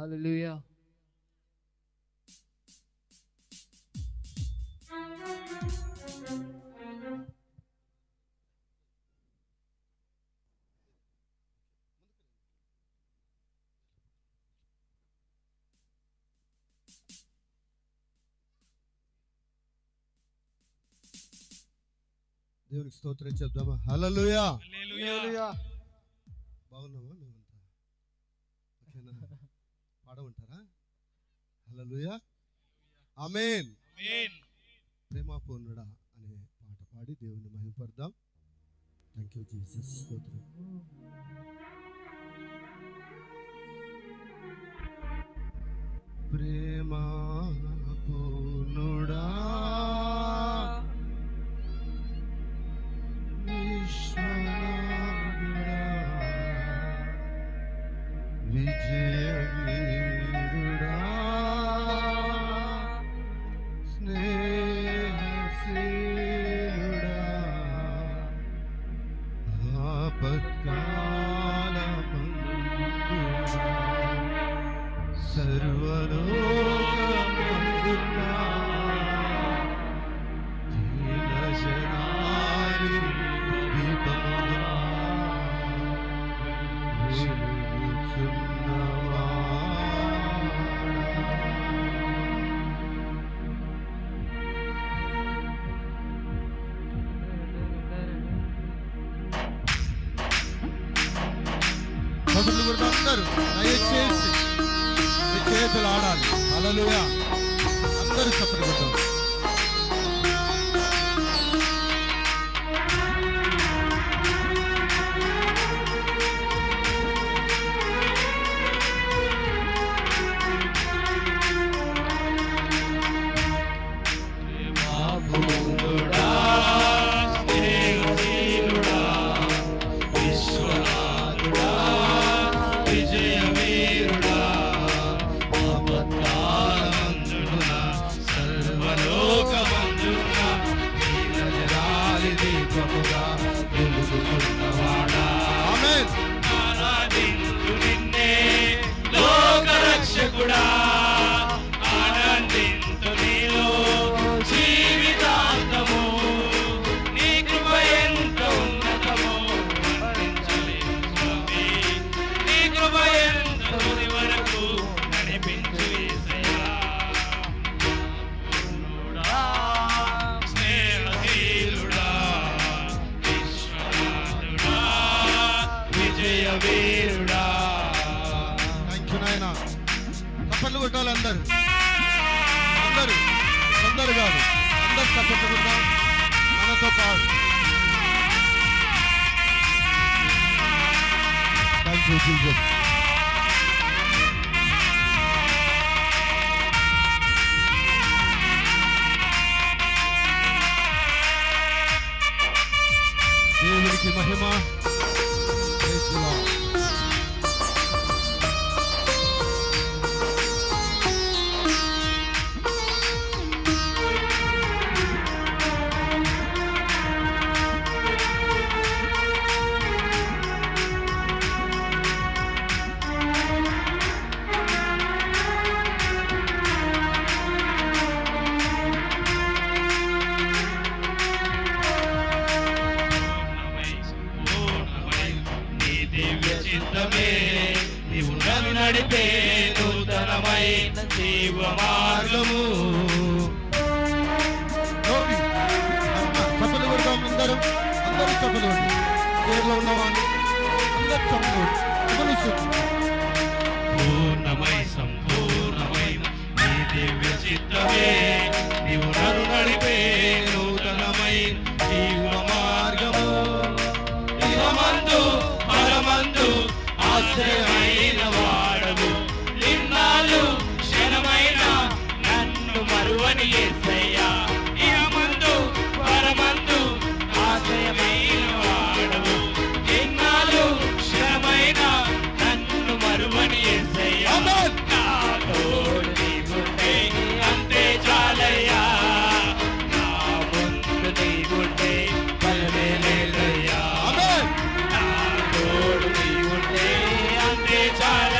Hallelujah. దేవునికి స్తోత్రం చెప్దామా? Hallelujah. బాగున్నామా మేమంతా ఓకేనా? పాడమంటారా? ప్రేమ పూర్ణుడా అనే పాట పాడి దేవుని మహిమపడదాం థ్యాంక్ యూ జీసస్ స్తోత్రం. ప్రేమ అందరూ దయచేసి మీ చేతులు ఆడాలి. అలలుగా అందరూ చెప్పగలుగుతారు Luigi. చప్పట్లు అందరూ. అందరూ అందరు కాదు. అందరు చప్పట్లు మనతో పాటు. థ్యాంక్ యూ జీసస్ దివ్య చిత్తమే. నీవు నన్ను నడిపే నూతనమైన జీవ మార్గము నోటి. అమ్మ, చప్పట్లు అందరూ. అందరూ కొట్టి. పేర్లో ఉన్నవాళ్ళు అందరూ కొట్టి. Jai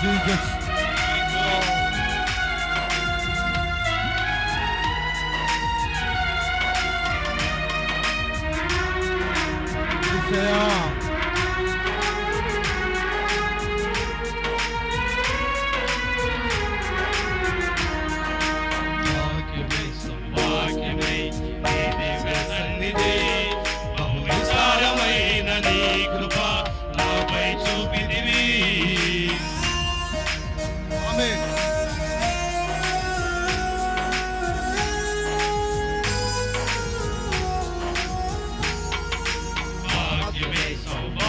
Jesus. me so bold.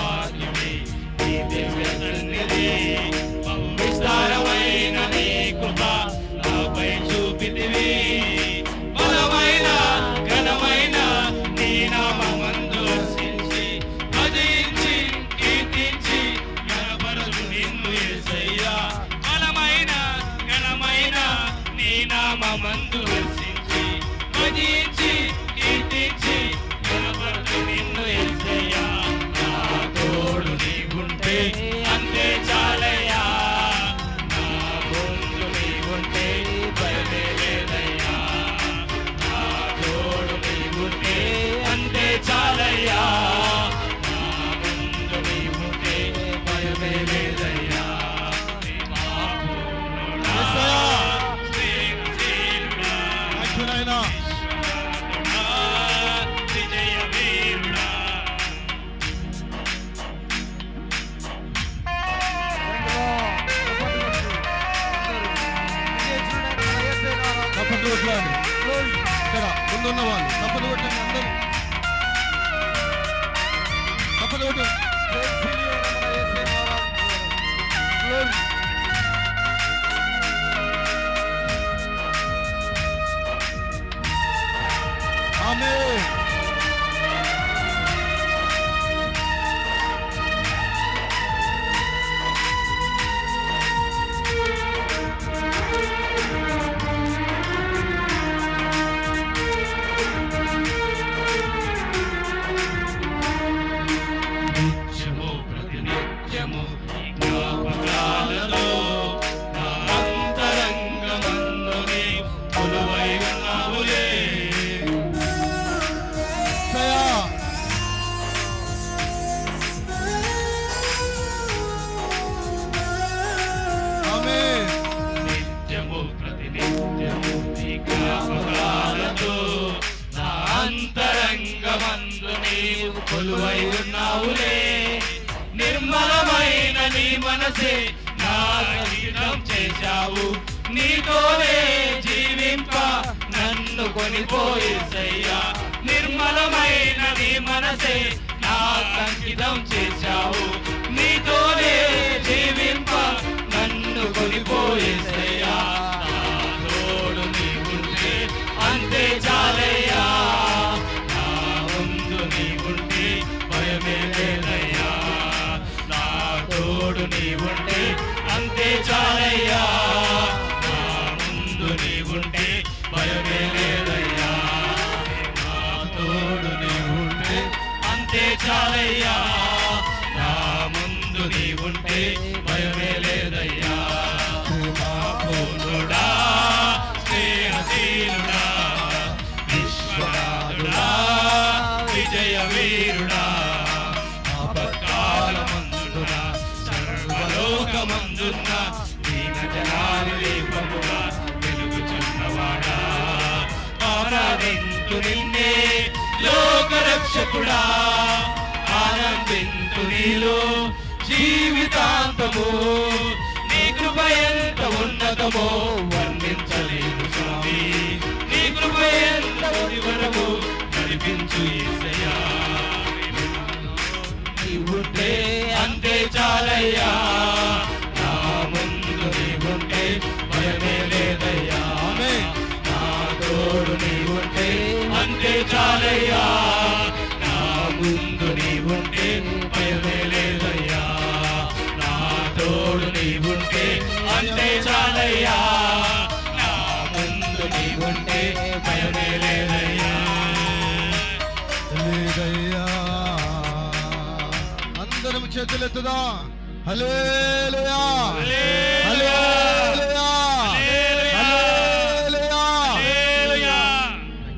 మనసే నా జీవితం చేశావు. నీతోనే జీవింప నన్ను కొనిపోయేసయ్యా నిర్మలమైన నీ మనసే నా అంకితం చేశావు. నీతోనే జీవింప నన్ను కొనిపోయేసయ్యా తోడు నీవుంటే అంతే చాలయ్యా. నా ముందు నీవుంటే భయమే లేదా? తోడు నీవుంటే అంతే చాలయ్యా. నా ముందు నీవుంటే భయమే లేదయ్యా. నా తోడు నీవుంటే అంతే చాలయ్యా. నిన్నే లోకరక్షకుడా. ఆనందింతు నీలో జీవితాంతము. నీ కృప ఎంత ఉన్నతమో వర్ణించలేము స్వామి. నీ కృప ఎంత వరము నడిపించు నీవుంటే అంతే చాలయ్యా. చాలయ్యా నా ముందు నీవుంటే భయమే లేదయ్యా. లేదయ్యా. అందరం చేతులెత్తుదా. హల్లెలూయా. హల్లెలూయా.